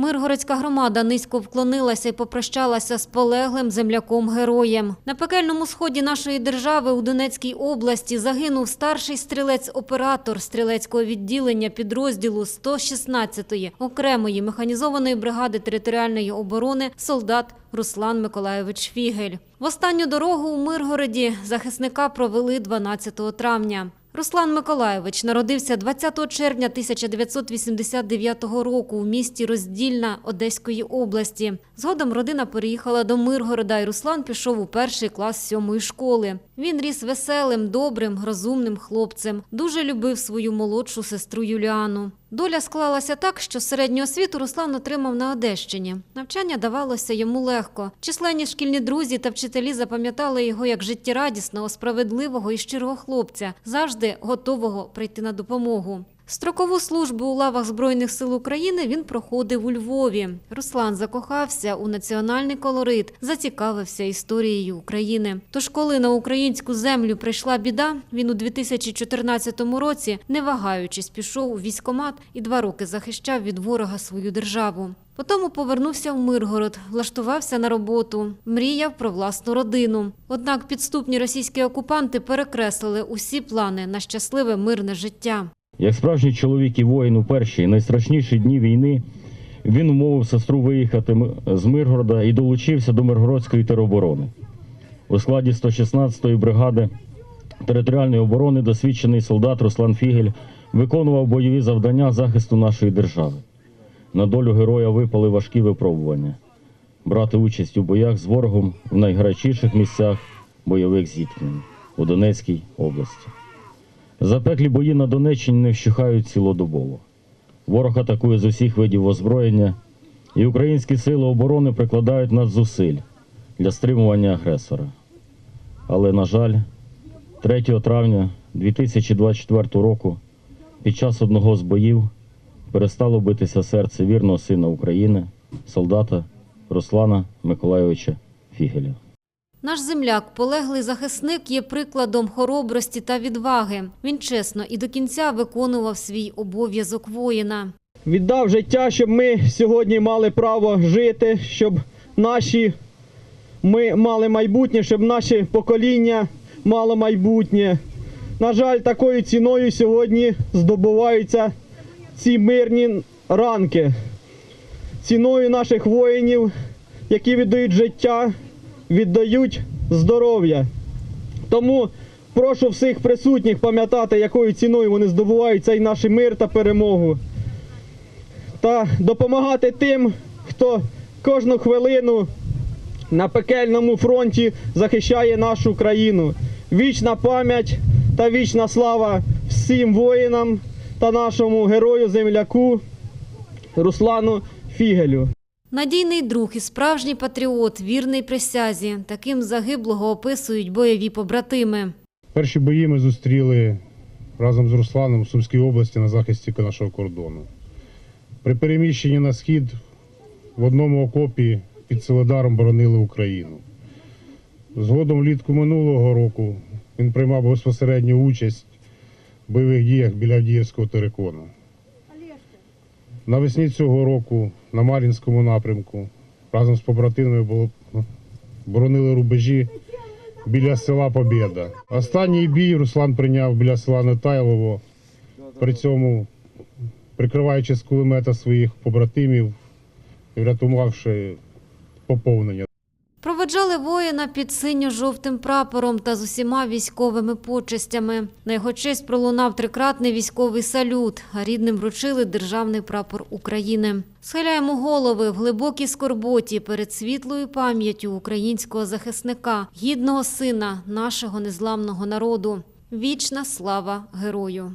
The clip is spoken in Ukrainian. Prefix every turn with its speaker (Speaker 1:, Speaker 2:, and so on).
Speaker 1: Миргородська громада низько вклонилася і попрощалася з полеглим земляком-героєм. На пекельному сході нашої держави у Донецькій області загинув старший стрілець-оператор стрілецького відділення підрозділу 116-ї окремої механізованої бригади територіальної оборони солдат Руслан Миколайович Фігель. В останню дорогу у Миргороді захисника провели 12 травня. Руслан Миколаєвич народився 20 червня 1989 року у місті Роздільна Одеської області. Згодом родина переїхала до Миргорода, і Руслан пішов у перший клас сьомої школи. Він ріс веселим, добрим, розумним хлопцем. Дуже любив свою молодшу сестру Юліану. Доля склалася так, що середню освіту Руслан отримав на Одещині. Навчання давалося йому легко. Численні шкільні друзі та вчителі запам'ятали його як життєрадісного, справедливого і щирого хлопця, завжди готового прийти на допомогу. Строкову службу у лавах Збройних сил України він проходив у Львові. Руслан закохався у національний колорит, зацікавився історією України. Тож, коли на українську землю прийшла біда, він у 2014 році, не вагаючись, пішов у військкомат і два роки захищав від ворога свою державу. Потім повернувся в Миргород, влаштувався на роботу, мріяв про власну родину. Однак підступні російські окупанти перекреслили усі плани на щасливе мирне життя.
Speaker 2: Як справжній чоловік і воїн у перші найстрашніші дні війни, він умовив сестру виїхати з Миргорода і долучився до Миргородської тероборони. У складі 116-ї бригади територіальної оборони досвідчений солдат Руслан Фігель виконував бойові завдання захисту нашої держави. На долю героя випали важкі випробування брати участь у боях з ворогом в найгарячіших місцях бойових зіткнень у Донецькій області. Запеклі бої на Донеччині не вщухають цілодобово. Ворог атакує з усіх видів озброєння, і українські сили оборони прикладають надзусиль для стримування агресора. Але, на жаль, 3 травня 2024 року під час одного з боїв перестало битися серце вірного сина України, солдата Руслана Миколайовича Фігеля.
Speaker 1: Наш земляк, полеглий захисник, є прикладом хоробрості та відваги. Він чесно і до кінця виконував свій обов'язок воїна.
Speaker 3: віддав життя, щоб ми сьогодні мали право жити, щоб наші ми мали майбутнє, щоб наше покоління мало майбутнє. На жаль, такою ціною сьогодні здобуваються ці мирні ранки. Ціною наших воїнів, які віддають життя, віддають здоров'я. Тому прошу всіх присутніх пам'ятати, якою ціною вони здобувають цей наш мир та перемогу та допомагати тим, хто кожну хвилину на пекельному фронті захищає нашу країну. Вічна пам'ять та вічна слава всім воїнам та нашому герою земляку Руслану Фігелю.
Speaker 1: Надійний друг і справжній патріот, вірний присязі. Таким загиблого описують бойові побратими.
Speaker 4: Перші бої ми зустріли разом з Русланом в Сумській області на захисті нашого кордону. При переміщенні на схід в одному окопі під Солидаром боронили Україну. Згодом влітку минулого року він приймав безпосередню участь в бойових діях біля Авдіївського терикону. Навесні цього року на Мар'їнському напрямку разом з побратимами було, боронили рубежі біля села Побєда. Останній бій Руслан прийняв біля села Нетайлово, при цьому прикриваючи з кулемета своїх побратимів і врятувавши поповнення.
Speaker 1: Проведжали воїна під синьо-жовтим прапором та з усіма військовими почестями. На його честь пролунав трикратний військовий салют, а рідним вручили державний прапор України. Схиляємо голови в глибокій скорботі перед світлою пам'яттю українського захисника, гідного сина нашого незламного народу. Вічна слава герою!